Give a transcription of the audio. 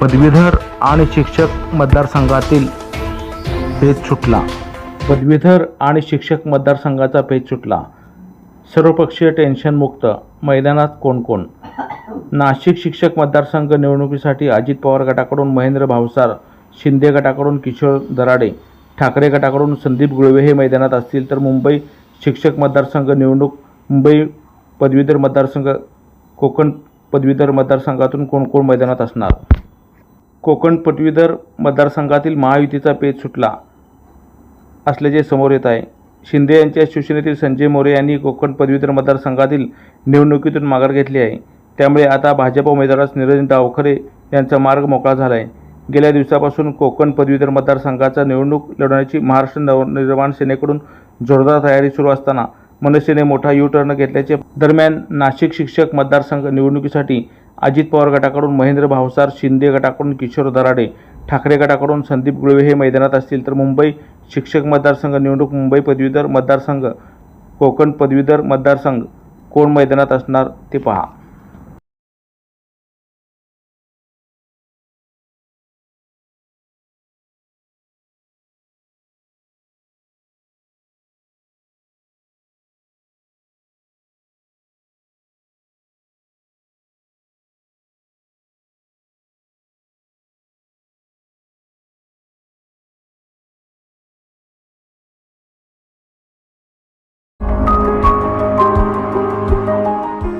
पदवीधर आणि शिक्षक मतदारसंघातील भेद सुटला. पदवीधर आणि शिक्षक मतदारसंघाचा भेद सुटला. सर्वपक्षीय टेन्शनमुक्त मैदानात कोण कोण? नाशिक शिक्षक मतदारसंघ निवडणुकीसाठी अजित पवार गटाकडून महेंद्र भावसार शिंदे गटाकडून किशोर दराडे ठाकरे गटाकडून संदीप गुळवे हे मैदानात असतील तर मुंबई शिक्षक मतदारसंघ निवडणूक मुंबई पदवीधर मतदारसंघ कोकण पदवीधर मतदारसंघातून कोण कोण मैदानात असणार? कोकण पदवीधर मतदारसंघातील महायुतीचा पेच सुटला असल्याचे समोर येत आहे. शिंदे यांच्या शिवसेनेतील संजय मोरे यांनी कोकण पदवीधर मतदारसंघातील निवडणुकीतून माघार घेतली आहे. त्यामुळे आता भाजप उमेदवारास निरंजन डावखरे यांचा मार्ग मोकळा झाला आहे गेल्या दिवसापासून कोकण पदवीधर मतदारसंघाचा निवडणूक लढवण्याची महाराष्ट्र नवनिर्माण सेनेकडून जोरदार तयारी सुरू असताना मनसेने मोठा यू टर्न घेतल्याचे दरम्यान नाशिक शिक्षक मतदारसंघ निवडणुकीसाठी अजित पवार गटाकडून महेंद्र भावसार शिंदे गटाकडून किशोर दराडे ठाकरे गटाकडून संदीप गुळवे हे मैदानात असतील तर मुंबई शिक्षक मतदारसंघ निवडणूक मुंबई पदवीधर मतदारसंघ कोकण पदवीधर मतदारसंघ कोण मैदानात असणार ते पहा.